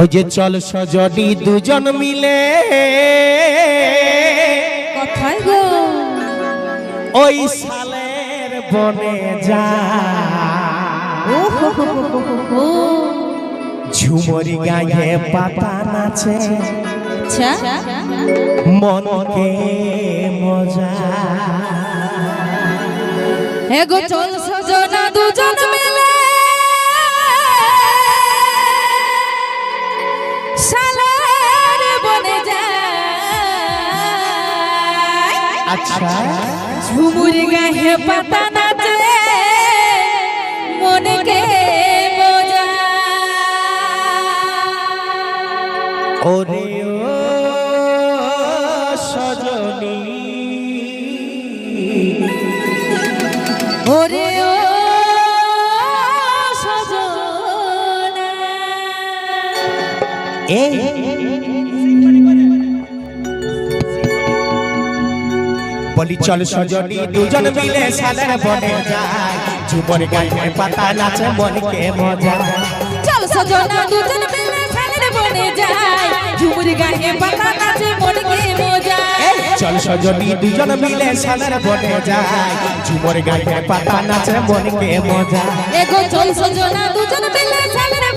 ওই যে চল সজনি দুজন মিলে। কথাই গো। ওই সালের বনে যা। ঝুমরি গায়ে পাতা নাচে। আচ্ছা। মনকে মজা। হে গো চল সজনা দুজন মিলে সালার বনে যায়। আচ্ছা। ঝুমুর গায়ে পাতা নাচে মনকে ওরে ও সজনী। ওরে ও এই বলি চল সজনী দুজন মিলে সালের বনে যায় ঝুমর গায়ে পাতা নাচে মনকে মজা। চল সজনা দুজন মিলে সালের বনে যায় ঝুমুর গায়ে পাতা নাচে মনকে মজা। চল সজনী দুজন মিলে সালের বনে যায় ঝুমর গায়ে পাতা নাচে মনকে মজা। এগো চল সজনা দুজন মিলে যায়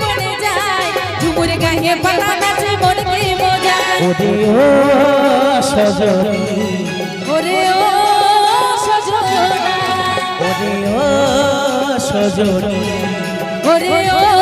ঝুমুর গায়ে পাতা নাচে মনকে মজা। ওরে ও সজনী। ওরে ও সজনা। ওরে ও সজনী। ওরে ও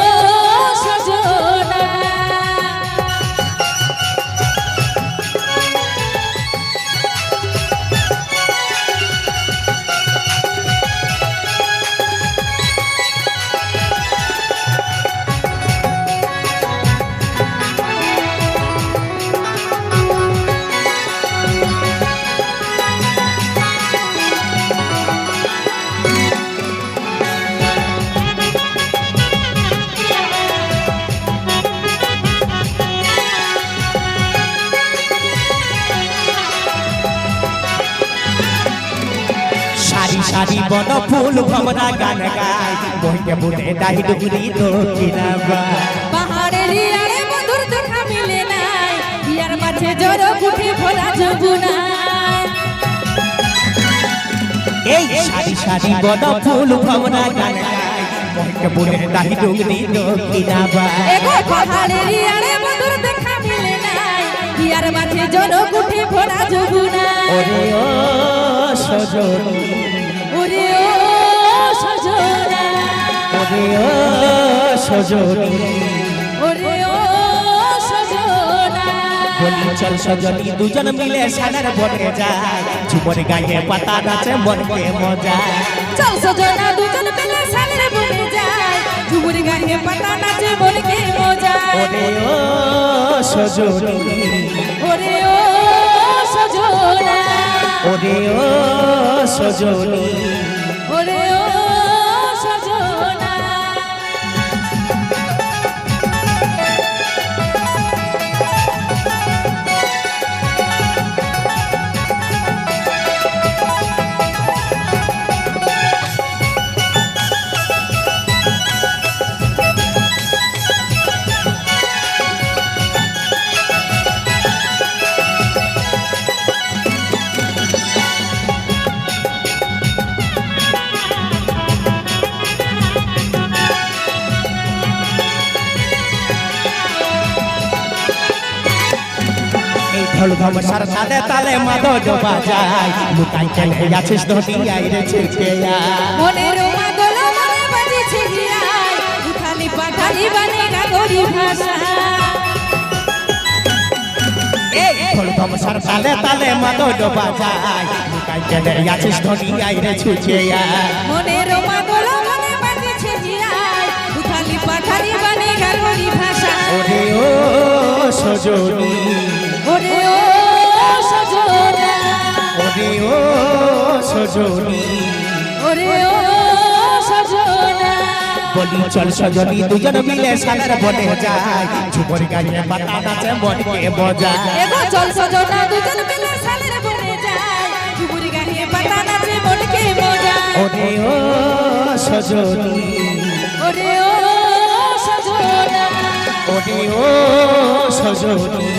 সারি বন ফুল ভমরা গান গায়। বইকে বুনে ডাহি ডুগরি দক্ষিণা পাহাড়ের ইয়ারে মধুর দেখা মিলে নাই। ইয়ার মাঝে জোর কুঠি ভরা যমুনা এই সারি সারি বন ফুল ভমরা গান গায়। বইকে বুনে ডাহি ডুগরি দক্ষিণা পাহাড়ের ইয়ারে মধুর দেখা মিলে নাই। ইয়ার মাঝে জোর কুঠি ভরা যমুনা ওরে ও সজনী। ওরে ও সজনা, ওরে ও সজনী ওরে ও বলি চল সজনী দুজন মিলে সালার বনে যায় ঝুমর গায়ে পাতা নাচে মনকে মজা চল সজনা দুজন মিলে সালের বনে যায় ঝুমুর গায়ে পাতা নাচে মনকে মজা ওরে ও সজনী ওরে ও ওরে ও সজনী। ওরে ও সজনা। ঢোল ধমসার তালে তালে মাদক বাজায়। লুকাই কেন আছিস ধনী আইরে ছিড়কে মনের মাগল মনে বাজিছে হিয়াই উঠালি পাঠালি বানে নাগরি ভাষা এই ঢোল ধমসার তালে তালে মাদক বাজায়। লুকাই কেন আছিস ধনী আইরে ছুছে মনের মাগল মনে বাজিছে হিয়াই উঠালি পাঠালি বানে নাগরি ভাষা ওরে ও সজনী। ওরে ও সজনী। ওরে ও সজনা। বলি চল সজনী দুজন মিলে সালার বনে যায় ঝুমর গায়ে পাতা নাচে মনকে মজা এগো চল সজনা দুজন মিলে সালের বনে যায় ঝুমুর গায়ে পাতা নাচে মনকে মজা ওরে ও সজনী। ওরে ও সজনা। ওরে ও সজনী।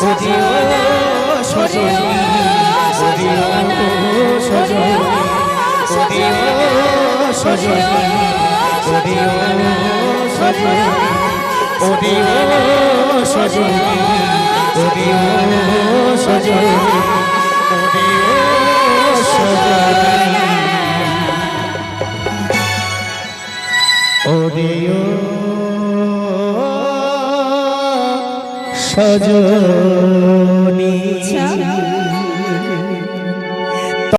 ওরে ও সজনী ওরে ও সজনী ওরে ও সজনী ওরে ও সজনী ওরে সজনী।